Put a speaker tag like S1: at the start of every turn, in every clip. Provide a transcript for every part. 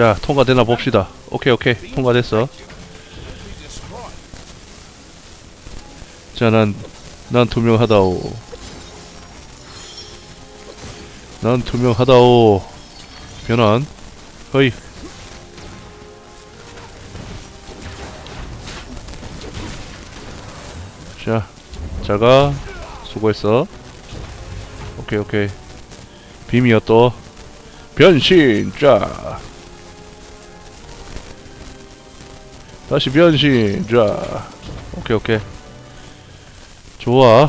S1: 자 통과되나 봅시다. 오케이 오케이. 통과됐어. 자난 난 투명하다오. 난 투명하다오. 변환. 허이. 자 자가 수고했어. 오케이 오케이. 빔이야 또 변신 자 다시 변신. 자 오케이 오케이. 좋아.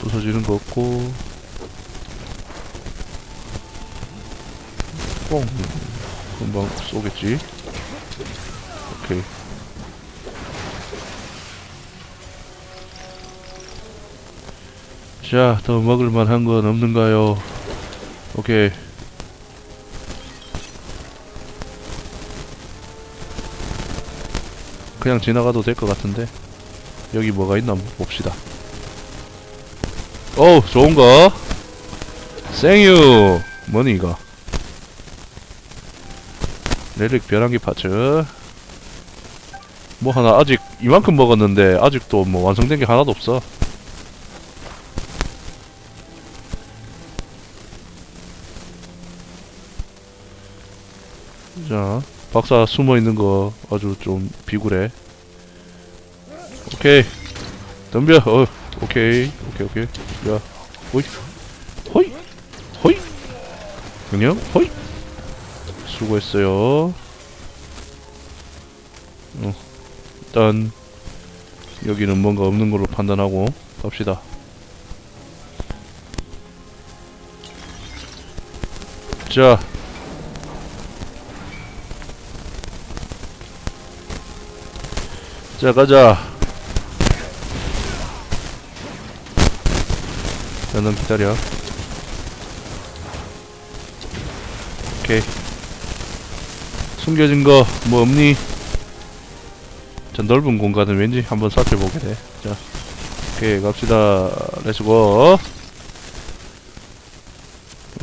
S1: 부서지는 거 없고. 뽕. 금방 쏘겠지? 오케이. 자, 더 먹을만 한 건 없는가요? 오케이. 그냥 지나가도 될 것 같은데. 여기 뭐가 있나 봅시다. 어우, 좋은 거. 생유. 뭐니, 이거? 레릭 벼랑기 파츠. 뭐 하나, 아직 이만큼 먹었는데, 아직도 뭐 완성된 게 하나도 없어. 자, 박사 숨어 있는 거 아주 좀 비굴해. 오케이. 덤벼. 어, 오케이. 오케이, 오케이. 야, 호이. 호이. 호이. 그냥, 호이. 수고했어요. 어, 일단, 여기는 뭔가 없는 걸로 판단하고 갑시다. 자, 자 가자. 자넌 기다려? 오케이. 숨겨진 거 뭐 없니? 저 넓은 공간은 왠지 한번 살펴보게 돼 자 오케이 갑시다. 렛츠고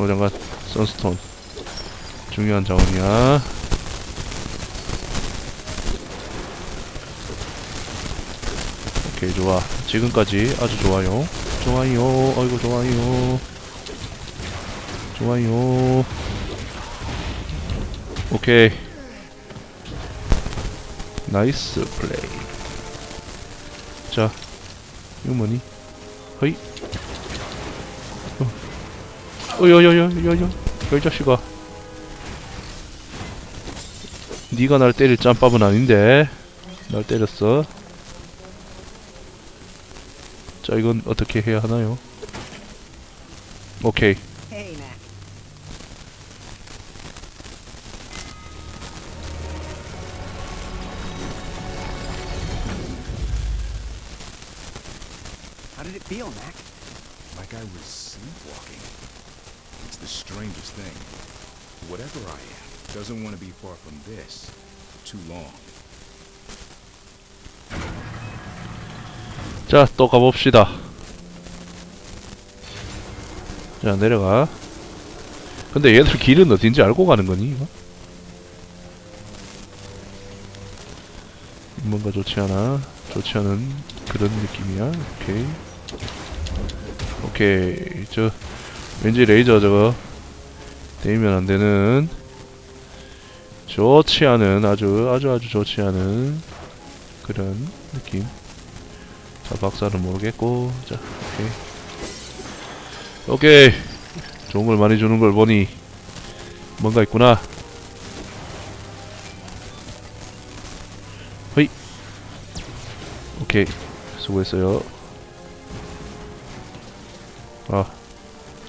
S1: 어 잠깐 선스톤. 중요한 자원이야 오케이 좋아. 지금까지 아주 좋아요. 좋아요. 어이구 좋아요. 좋아요. 오케이. 나이스 플레이. 자 이거 뭐니? 허이. 어. 어여여여여여. 이 자식아. 니가 날 때릴 짬밥은 아닌데. 날 때렸어 자 이건 어떻게 해야 하나요? 오케이
S2: Hey, Mac. How did it feel, Mac?
S3: Like I was sleepwalking. It's the strangest thing. Whatever I am doesn't want to be far from this too long.
S1: 자 또 가봅시다. 자 내려가. 근데 얘들 길은 어딘지 알고 가는 거니 이거? 뭔가 좋지 않아? 좋지 않은 그런 느낌이야? 오케이. 오케이 저 왠지 레이저 저거 데이면 안 되는 좋지 않은 아주 아주 아주 좋지 않은 그런 느낌 자 박사는 모르겠고 자 오케이. 오케이. 좋은 걸 많이 주는 걸 보니 뭔가 있구나. 허이. 오케이. 수고했어요. 아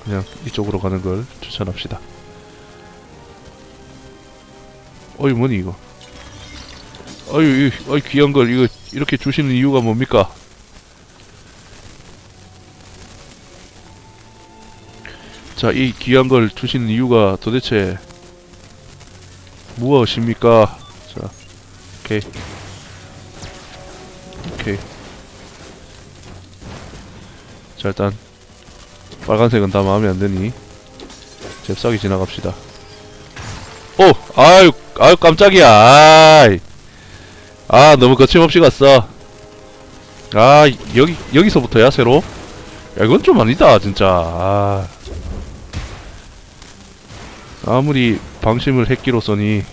S1: 그냥 이쪽으로 가는 걸 추천합시다. 어이 뭐니 이거? 어이 이- 어이 귀한 걸 이거 이렇게 주시는 이유가 뭡니까 자, 이 귀한 걸 주시는 이유가 도대체 무엇입니까? 자, 오케이. 오케이. 자, 일단 빨간색은 다 마음에 안 드니 잽싸게 지나갑시다. 오! 아유, 아유, 깜짝이야. 아이. 아, 너무 거침없이 갔어. 아, 여기, 여기서부터야, 새로? 야, 이건 좀 아니다, 진짜. 아. 아무리 방심을 했기로서니,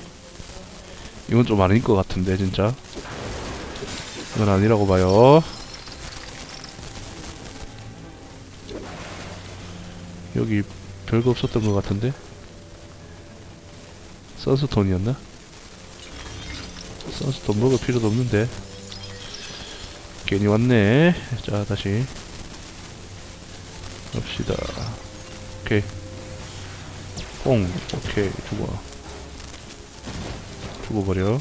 S1: 이건 좀 아닌 것 같은데, 진짜. 이건 아니라고 봐요. 여기 별거 없었던 것 같은데? 선스톤이었나? 선스톤 먹을 필요도 없는데 괜히 왔네 자 다시 갑시다 오케이 뽕. 오케이 죽어. 죽어버려.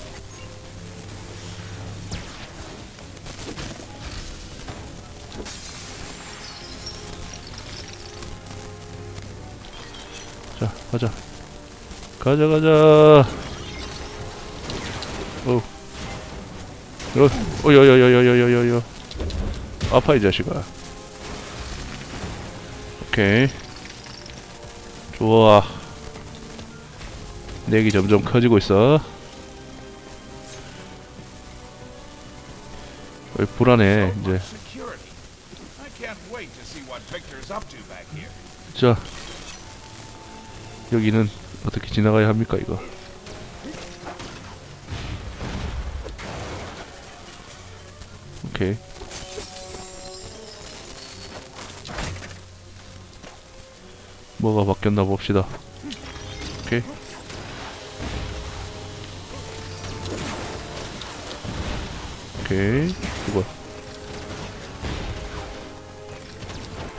S1: 자 가자. 가자 가자. 어. 어, 어여여여여여여여 아파 이 자식아. 오케이. 좋아 내기 점점 커지고 있어. 어이, 불안해 이제. 자 여기는 어떻게 지나가야 합니까 이거? 오케이. 뭐가 바뀌었나 봅시다. 오케이 오케이 이거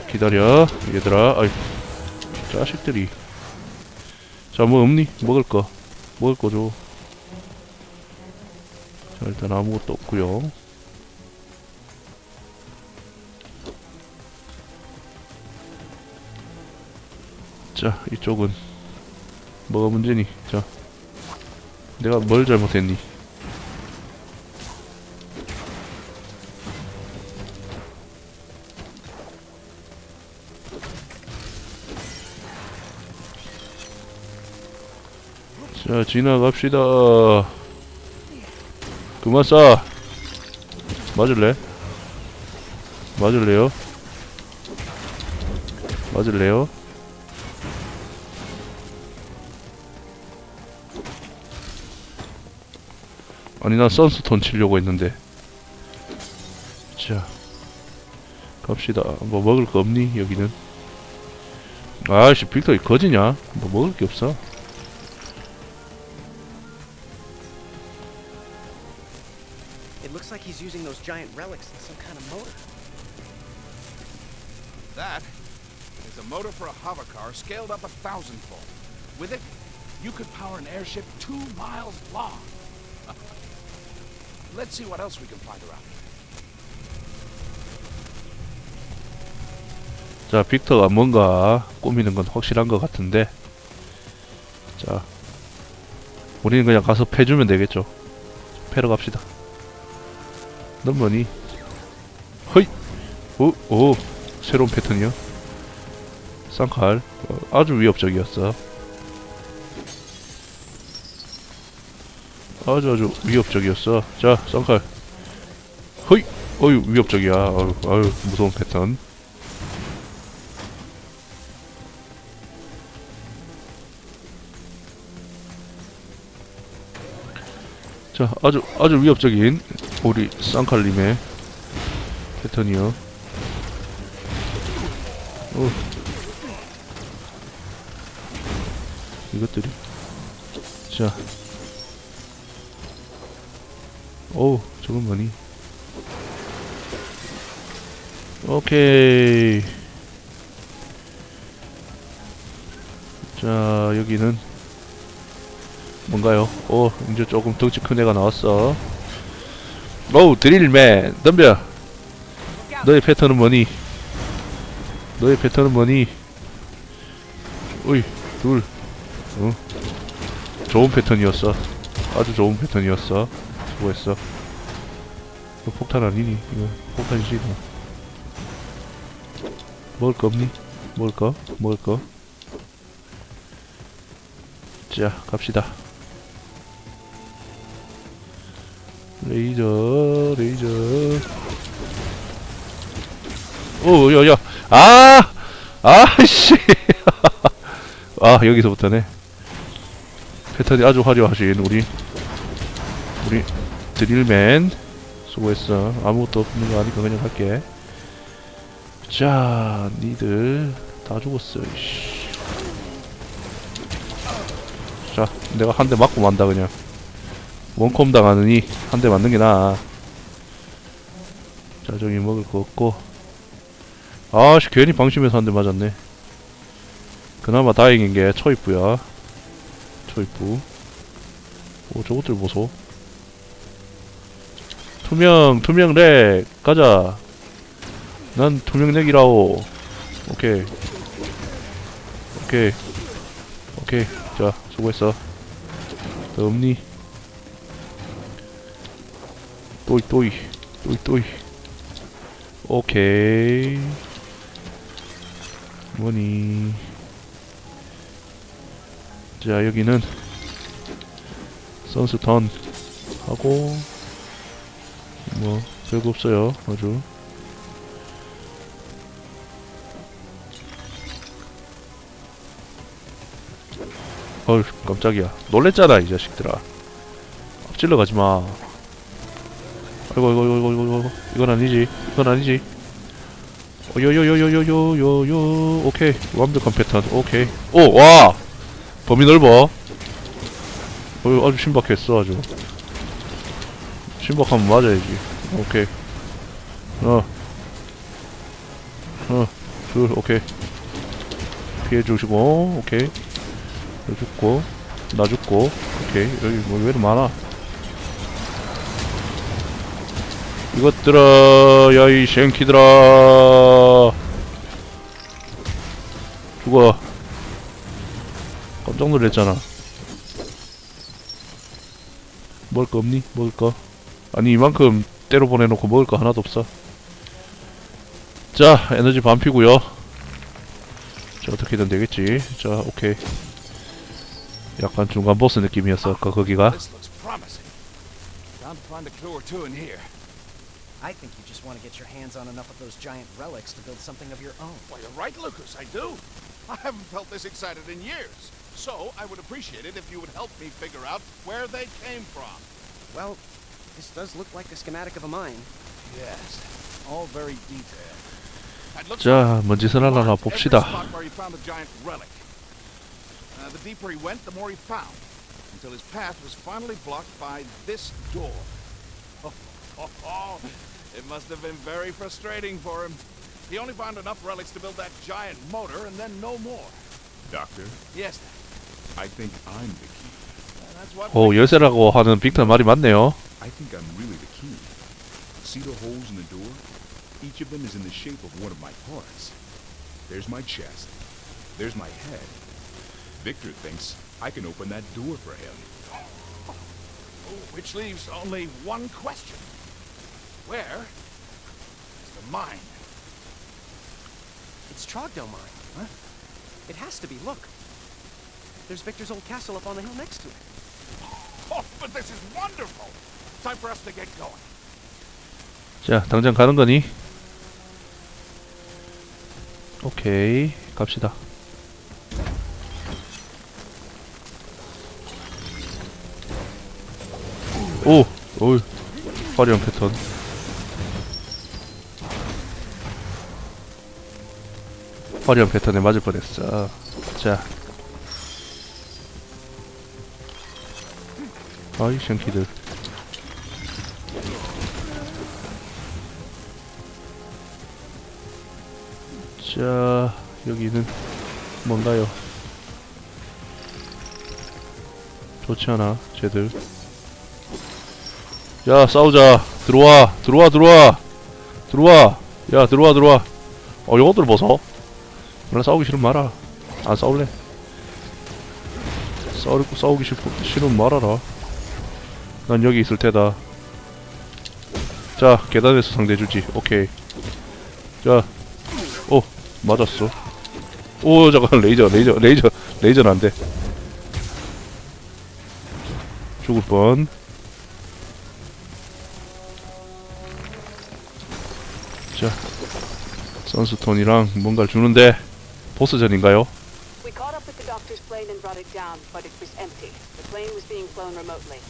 S1: 기다려 얘들아 아이 자식들이 자 뭐 없니? 먹을 거 먹을 거 줘. 자 일단 아무것도 없고요. 자 이쪽은 뭐가 문제니? 자 내가 뭘 잘못했니? 자 지나갑시다 그만 쏴 맞을래? 맞을래요? 맞을래요? 아니 난 선스톤 치려고 했는데 자 갑시다 뭐 먹을 거 없니 여기는 아씨 빅터 거지냐 뭐 먹을 게 없어
S2: He's using those giant relics in some kind of motor.
S3: That is a motor for a hover car scaled up a thousandfold. With it, you could power an airship two miles long. Let's see what else we can find around here.
S1: 자, 빅터가 뭔가 꾸미는 건 확실한 것 같은데. 자, 우리는 그냥 가서 패주면 되겠죠. 패러 갑시다. 넌 뭐니? 허이! 오, 오, 새로운 패턴이요. 쌍칼. 어, 아주 위협적이었어. 아주 아주 위협적이었어. 자, 쌍칼. 허이! 어유, 위협적이야. 아유, 아유, 무서운 패턴. 자, 아주 아주 위협적인 우리 쌍칼님의 패턴이요. 오. 이것들이. 자. 오, 저건 뭐니? 오케이. 자, 여기는 뭔가요? 오, 이제 조금 덩치 큰 애가 나왔어. 오우, 드릴맨, 덤벼. 너의 패턴은 뭐니? 너의 패턴은 뭐니? 어이, 둘. 어? 좋은 패턴이었어. 아주 좋은 패턴이었어. 수고했어. 이거 폭탄 아니니? 이거 폭탄이지, 이거. 먹을 거 없니? 먹을 거? 먹을 거? 자 갑시다 레이저 레이저. 오야야. 아 아씨. 아 여기서부터네. 패턴이 아주 화려하신 우리 우리 드릴맨. 수고했어. 아무것도 없는 거 아니까 그냥 갈게. 자 니들 다 죽었어 이씨. 자 내가 한 대 맞고 만다 그냥 원콤 당하느니 한 대 맞는 게 나아. 자 저기 먹을 거 없고. 아씨 괜히 방심해서 한 대 맞았네. 그나마 다행인 게 초입부야. 초입부. 오 저것들 보소. 투명 투명 렉! 가자! 난 투명 렉이라오. 오케이. 오케이. 오케이. 자 수고했어. 더 없니 또이 또이 또이 또이. 오케이. 뭐니? 자 여기는 선스턴 하고 뭐 별거 없어요 아주. 어휴 깜짝이야. 놀랬잖아 이 자식들아. 앞질러 가지마 아이고 아이고 아이고 아이고 아이고 이건 아니지. 이건 아니지. 어, 요요요요요요요요 오케이. 완벽한 패턴. 오케이. 오와! 범위 넓어. 어 아주 신박했어 아주. 신박하면 맞아야지. 오케이. 어. 어어둘 오케이. 피해 주시고 오케이. 너 죽고 나 죽고 오케이. 여기 뭐 왜 이렇게 많아 이것들아 야이 쉔키들아. 죽어. 깜짝 놀랐잖아. 먹을 거 없니? 먹을 거? 아니 이만큼 때려 보내놓고 먹을 거 하나도 없어. 자 에너지 반피구요. 자 어떻게든 되겠지. 자 오케이. 약간 중간 보스 느낌이었어 아까 거기가
S2: I think you just want to get your hands on enough of those giant relics to build something of your own.
S4: Why, you're right, Lucas, I do. I haven't felt this excited in years. So, I would appreciate it if you would help me figure out where they came from.
S2: Well, this does look like a schematic of a mine.
S4: Yes, all very detailed. It looks
S1: 자 뭔 짓을 하나
S4: marked every
S1: 봅시다
S4: spot where he found the giant relic. Uh, the deeper he went, the more he found, until his path was finally blocked by this door. it must have been very frustrating for him. He only found enough relics to build that giant motor, and then no more.
S3: Doctor,
S4: Yes,
S3: I think I'm the key.
S4: and that's what.
S1: 오 열쇠라고 하는 빅터 말이 맞네요
S3: I think I'm really the key. See the holes in the door? Each of them is in the shape of one of my parts. There's my chest. There's my head. Victor thinks I can open that door for him.
S4: Which leaves only one question. Where is the mine?
S2: It's Trogdell mine. Huh? It has to be. Look. There's Victor's old castle up on the hill next to it.
S4: Oh, but this is wonderful! Time for us to get going.
S1: 자 당장 가는 거니? 오케이 갑시다 오! 오 화려한 패턴 화려한 패턴에 맞을 뻔했어. 자. 아이 쉔키들. 자 여기는 뭔가요? 좋지 않아 쟤들. 야 싸우자. 들어와. 들어와 들어와. 들어와. 야 들어와 들어와. 어 요것들 벗어 나 싸우기 싫으면 말아 안 싸울래? 싸우, 싸우기 싫, 싫으면 말아라. 난 여기 있을 테다. 자 계단에서 상대해주지. 오케이. 자 오 맞았어. 오 잠깐 레이저 레이저 레이저 레이저는 안 돼. 죽을 뻔. 자, 선스톤이랑 뭔가를 주는데 보스전인가요?
S5: We caught up with the doctor's plane and brought it down, but it was empty. The plane was being flown remotely.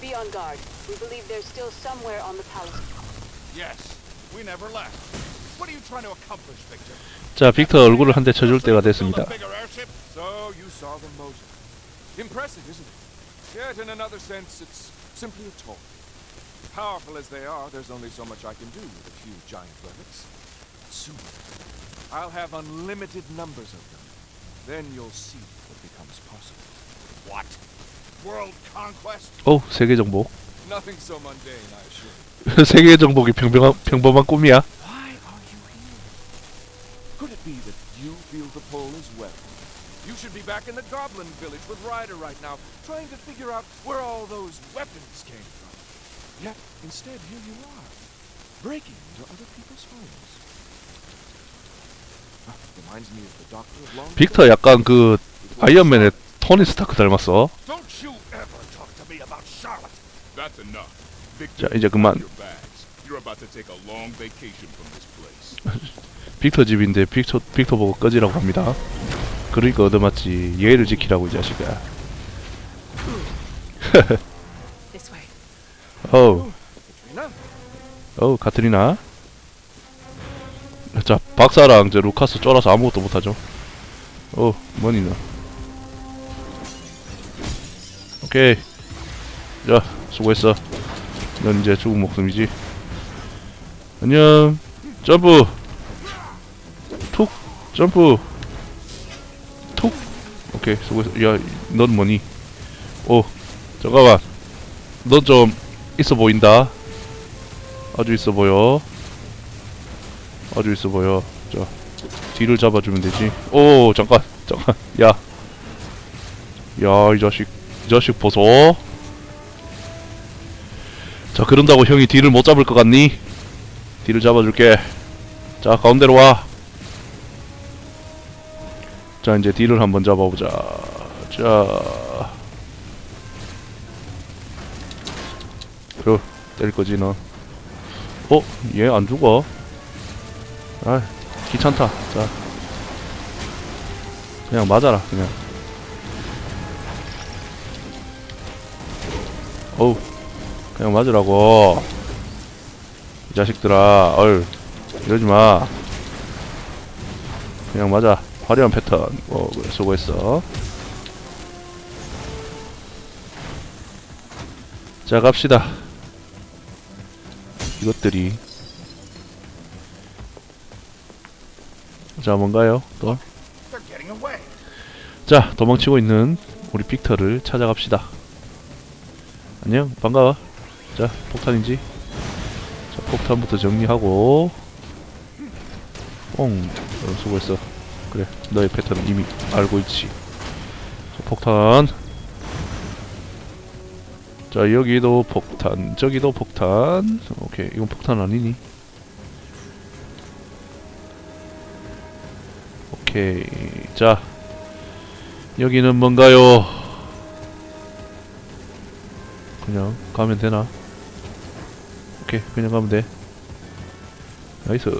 S5: Be on guard. We believe there's still somewhere on the palace.
S4: Yes, we never left. What are you trying to accomplish, Victor?
S1: 자, 빅터 얼굴을 한 대 쳐줄 때가
S4: Build
S1: 됐습니다.
S4: a bigger airship?
S6: So you saw the motor. Impressive, isn't it? Yet in another sense, it's simply a toy. Powerful as they are, there's only so much I can do with a few giant relics. Soon, I'll have unlimited numbers of them. Then you'll see what becomes possible.
S4: What? World conquest?
S1: 오, 세계 정복.
S6: Nothing so mundane, I assure you.
S1: 세계 정복이 평범한, 평범한 꿈이야.
S6: Why are you here? Could it be that you feel the pull as well? You should be back in the Goblin Village with Ryder right now, trying to figure out where all those weapons came from. Yet, instead, here you are, breaking into other people's homes.
S1: 빅터 약간 그 아이언맨의 토니 스타크 닮았어. 자, 이제 그만. 빅터 집인데 빅터 빅터 보고 꺼지라고 합니다. 그러니까 얻어맞지. 예의를 지키라고 이 자식아. 어우,
S6: Katrina?
S1: 어우 카트리나. 자, 박사랑 저 루카스 쫄아서 아무것도 못하죠. 어, 너. 오케이. 자, 수고했어. 넌 이제 죽은 목숨이지. 안녕. 점프. 툭. 점프. 툭. 오케이, 수고했어. 야, 넌 뭐니? 오, 잠깐만. 넌 좀 있어 보인다. 아주 있어 보여. 아주 있어 보여. 자, 뒤를 잡아주면 되지. 오, 잠깐, 잠깐, 야, 야, 이 자식, 이 자식 보소. 자, 그런다고 형이 뒤를 못 잡을 것 같니? 뒤를 잡아줄게. 자, 가운데로 와. 자, 이제 뒤를 한번 잡아보자. 자, 그 때릴 거지 너. 어? 얘 안 죽어? 아 귀찮다. 자. 그냥 맞아라 그냥. 어우 그냥 맞으라고. 이 자식들아 어휴 이러지마. 그냥 맞아. 화려한 패턴 어 그래 수고했어. 자 갑시다. 이것들이 자 뭔가요 또? 자 도망치고 있는 우리 빅터를 찾아갑시다. 안녕 반가워. 자 폭탄이지? 자 폭탄부터 정리하고. 뽕! 어, 수고했어. 그래 너의 패턴은 이미 알고 있지. 자, 폭탄. 자 여기도 폭탄 저기도 폭탄. 오케이 이건 폭탄 아니니 오케이 자 여기는 뭔가요? 그냥 가면 되나? 오케이 그냥 가면 돼. 나이스.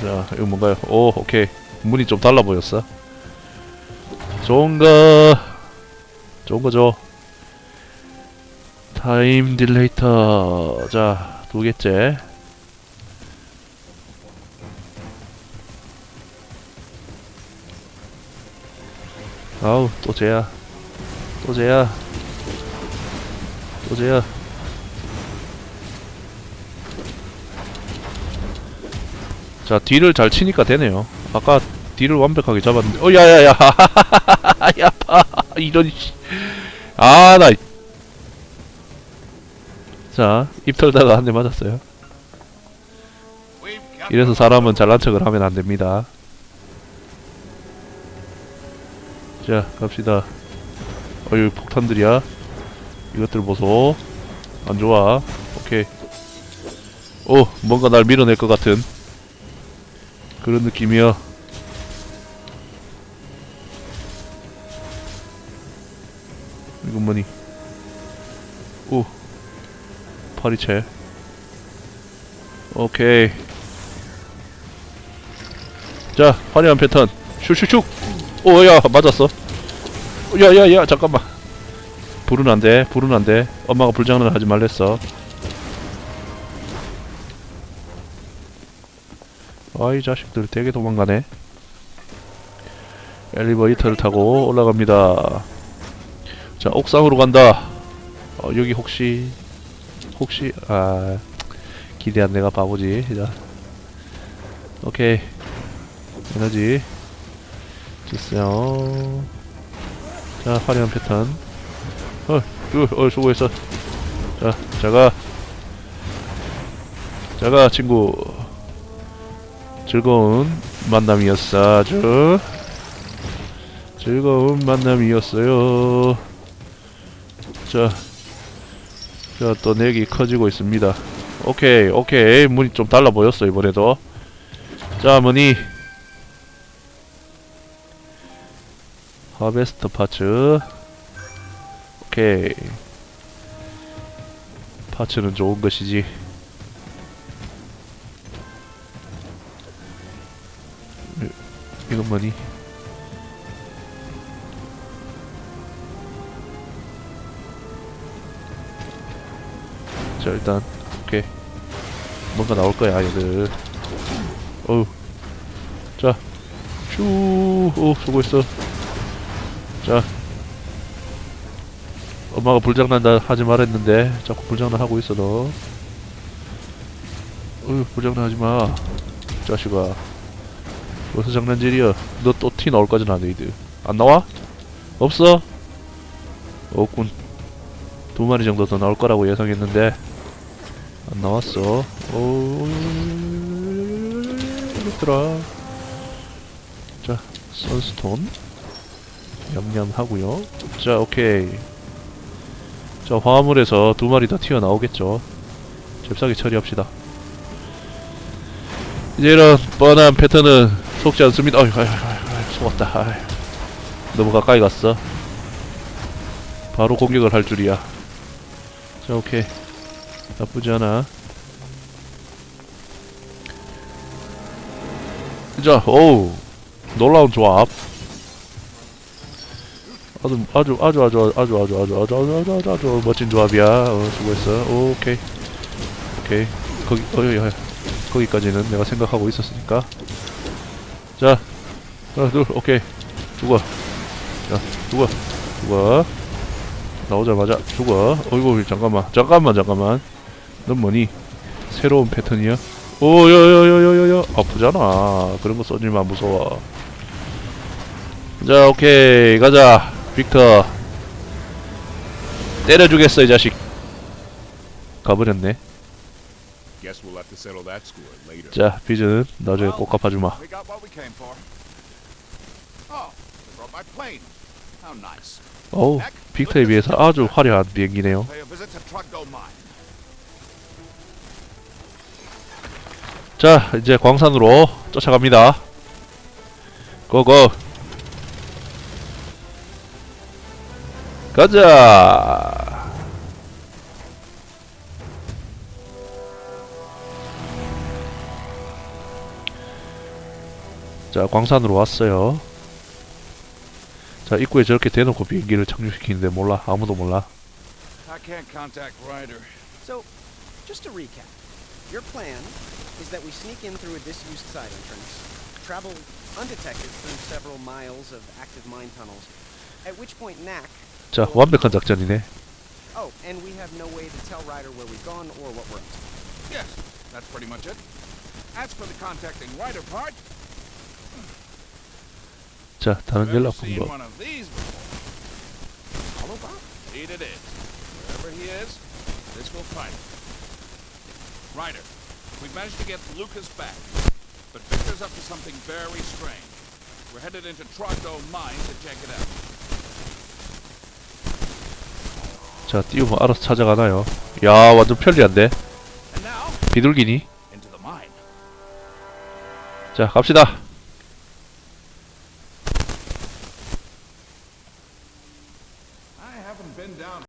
S1: 자 이거 뭔가요? 오 오케이. 문이 좀 달라 보였어. 좋은가 좋은거 줘 타임 딜레이터. 자 두 개째 아우 또 쟤야. 또 쟤야. 또 쟤야. 자 뒤를 잘 치니까 되네요. 아까 뒤를 완벽하게 잡았는데. 어 야야야. 야파 이런 아나 자, 입 털다가 한 대 맞았어요. 이래서 사람은 잘난 척을 하면 안 됩니다. 자, 갑시다. 어유 폭탄들이야. 이것들 보소. 안 좋아. 오케이. 오, 뭔가 날 밀어낼 것 같은 그런 느낌이야. 이건 뭐니? 오 파리채 오케이 자 화려한 패턴 슉슉슉 오야 맞았어. 야야야 잠깐만. 불은 안돼 불은 안돼. 엄마가 불장난 하지 말랬어. 아이 자식들 되게 도망가네. 엘리베이터를 타고 올라갑니다. 자 옥상으로 간다. 어, 여기 혹시 혹시 아 기대한 내가 바보지. 자. 오케이. 에너지 주세요 자 화려한 패턴 어, 어, 어 수고했어 자 자가 자가 친구 즐거운 만남이었어 아주 즐거운 만남이었어요 자, 자, 또 넥이 커지고 있습니다. 오케이, 오케이. 문이 좀 달라 보였어, 이번에도. 자, 문이. 하베스트 파츠. 오케이. 파츠는 좋은 것이지. 이- 이건 뭐니? 자 일단 오케이 뭔가 나올 거야 얘들 어우 자슈오 수고했어 자 엄마가 불장난 하지 말했는데 자꾸 불장난 하고 있어 너 어휴 불장난 하지 마 자식아 어디서 장난질이야 너 또 티 나올 거잖아 너희들 안 나와? 없어? 없군 두 마리 정도 더 나올 거라고 예상했는데 안 나왔어. 오, 이것들아. 자, 선스톤. 냠냠 하고요. 자, 오케이. 자, 화물에서 두 마리 더 튀어나오겠죠. 잽싸게 처리합시다. 이제 이런 뻔한 패턴은 속지 않습니다. 어휴, 어휴, 어휴, 속았다. 어휴. 너무 가까이 갔어. 바로 공격을 할 줄이야. 자, 오케이. 나쁘지 않아. 자, 오우. 놀라운 조합. 아주, 아주, 아주, 아주, 아주, 아주, 아주, 아주, 아주, 아주, 아주, 아주 멋진 조합이야. 어, 수고했어. 오케이. 오케이. 거기, 어이. 거기까지는 내가 생각하고 있었으니까. 자, 하나, 둘, 오케이. 죽어. 자, 죽어. 죽어. 나오자마자 죽어. 어이구, 잠깐만. 잠깐만, 잠깐만. 넌 뭐니? 새로운 패턴이야? 오, 여여여여여여 아프잖아. 그런 거 쏘지마 무서워. 자, 오케이 가자, 빅터. 때려주겠어 이 자식. 가버렸네. 자, 비즈는 나중에 꼭 갚아주마.
S4: Oh.
S1: 어우, 빅터에 비해서 아주 화려한 비행기네요. 자, 이제 광산으로 쫓아갑니다. 고고. 가자. 자, 광산으로 왔어요. 자, 입구에 저렇게 대놓고 비행기를 착륙시키는데 몰라. 아무도 몰라.
S4: I can't contact Ryder.
S2: So, just to recap, your plan is that we sneak in through a disused side entrance, travel undetected through several miles of active mine tunnels, at which point Knack.
S1: 자, 완벽한 작전이네.
S2: Oh, and we have no way to tell Ryder where we've gone or what we're up to.
S4: Yes, that's pretty much it. As for the contacting Ryder part,
S1: 자, 다른
S4: I've never
S1: 연락
S4: seen
S1: 방법.
S4: one of these before. Hollow Bob? Indeed it is. Wherever he is, this will find him. Ryder, we've managed to get Lucas back, but Victor's up to something very strange. We're headed into Trogdome Mine to check it out.
S1: 자, 띄우면 알아서 찾아가나요? 야, 완전 편리한데? 비둘기니? 자, 갑시다.